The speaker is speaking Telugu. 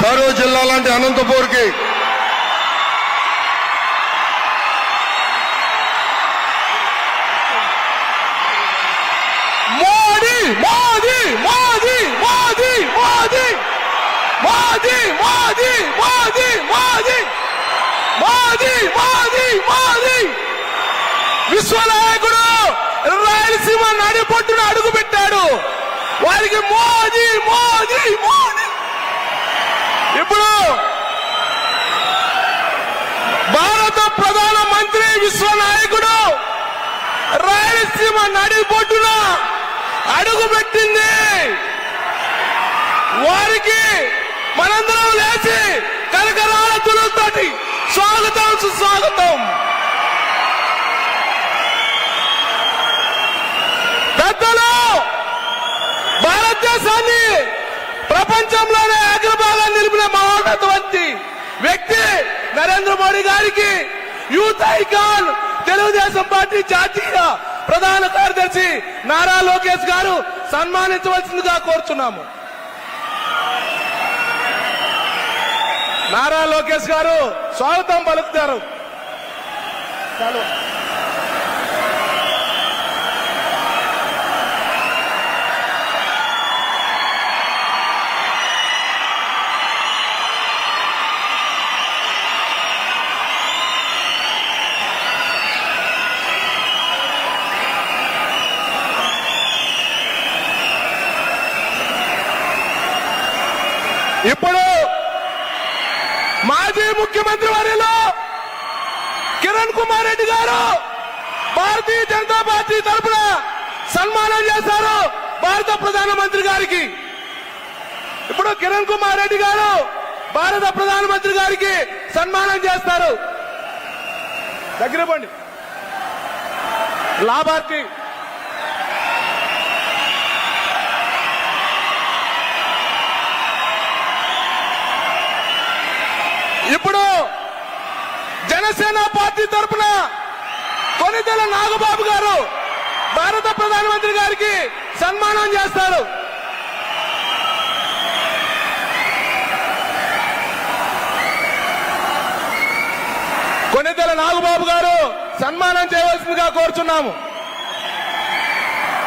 కరూరు జిల్లా లాంటి అనంతపూర్కి మోదీ మోదీ మోదీ మోదీ మోదీ మోదీ మోదీ మోదీ మోదీ మోదీ మోదీ మోదీ విశ్వనాయకుడు రాయలసీమ నడిపొట్టును అడుగు పెట్టాడు వారికి మోదీ మోదీ మోదీ ఇప్పుడు భారత ప్రధాన మంత్రి విశ్వనాయకుడు రాయలసీమ నడిబొడ్డున అడుగు పెట్టింది. వారికి మనందరం లేచి కనకరాల తులతోటి స్వాగతం సుస్వాగతం. పెద్దలు భారతదేశాన్ని ప్రపంచంలోనే అగ్రభాగాన్ని నిలిపిన మహోన్నతవంతి వ్యక్తి నరేంద్ర మోడీ గారికి యూత్ ఐకాన్ తెలుగుదేశం పార్టీ జాతీయ ప్రధాన కార్యదర్శి నారా లోకేష్ గారు సన్మానించవలసిందిగా కోరుచున్నాము. నారా లోకేష్ గారు స్వాగతం పలుకుతారు. ఇప్పుడు మాజీ ముఖ్యమంత్రి వారిలో కిరణ్ కుమార్ రెడ్డి గారు భారతీయ జనతా పార్టీ తరపున సన్మానం చేశారు భారత ప్రధానమంత్రి గారికి. ఇప్పుడు కిరణ్ కుమార్ రెడ్డి గారు భారత ప్రధానమంత్రి గారికి సన్మానం చేస్తారు. దగ్గర పండి. లాభార్థి ఇప్పుడు జనసేన పార్టీ తరఫున కొనితెల నాగబాబు గారు భారత ప్రధానమంత్రి గారికి సన్మానం చేస్తారు. కొనితెల నాగబాబు గారు సన్మానం చేయవలసిందిగా కోరుచున్నాము.